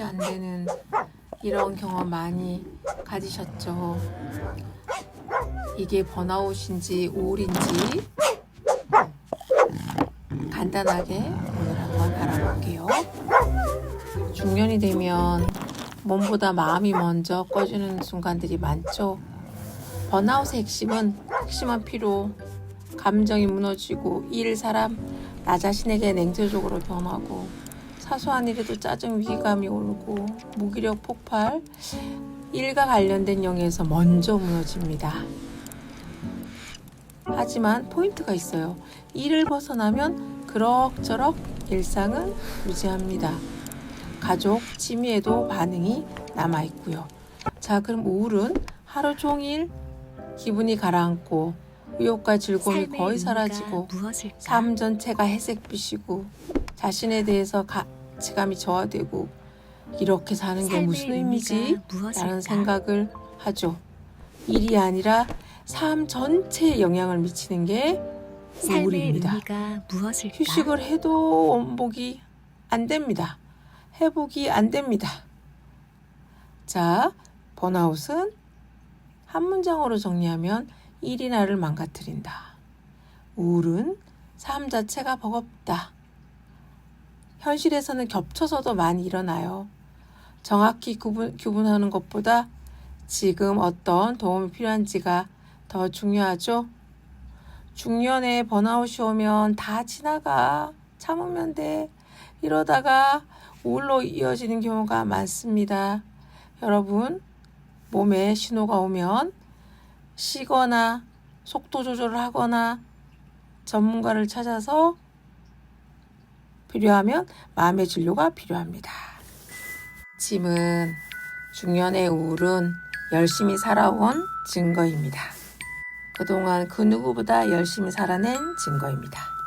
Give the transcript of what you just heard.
생각이 안 되는 이런 경험 많이 가지셨죠. 이게 번아웃인지 우울인지 간단하게 오늘 한번 알아볼게요. 중년이 되면 몸보다 마음이 먼저 꺼지는 순간들이 많죠. 번아웃의 핵심은 핵심은 피로, 감정이 무너지고 일, 사람, 나 자신에게 냉소적으로 변하고 사소한 일에도 짜증, 위기감이 오르고 무기력 폭발, 일과 관련된 영역에서 먼저 무너집니다. 하지만 포인트가 있어요. 일을 벗어나면 그럭저럭 일상은 유지합니다. 가족, 취미에도 반응이 남아 있고요. 자, 그럼 우울은 하루 종일 기분이 가라앉고 의욕과 즐거움이 거의 사라지고? 삶 전체가 회색빛이고 자신에 대해서 가 치감이 저하되고 이렇게 사는 게 무슨 의미지? 라는 생각을 하죠. 일이 아니라 삶 전체에 영향을 미치는 게 우울입니다. 휴식을 해도 원복이 안 됩니다. 회복이 안 됩니다. 자, 번아웃은 한 문장으로 정리하면 일이 나를 망가뜨린다. 우울은 삶 자체가 버겁다. 현실에서는 겹쳐서도 많이 일어나요. 정확히 구분, 구분하는 것보다 지금 어떤 도움이 필요한지가 더 중요하죠. 중년에 번아웃이 오면 다 지나가. 참으면 돼. 이러다가 우울로 이어지는 경우가 많습니다. 여러분, 몸에 신호가 오면 쉬거나 속도 조절을 하거나 전문가를 찾아서 필요하면 마음의 진료가 필요합니다. 짐은 중년의 우울은 열심히 살아온 증거입니다. 그동안 그 누구보다 열심히 살아낸 증거입니다.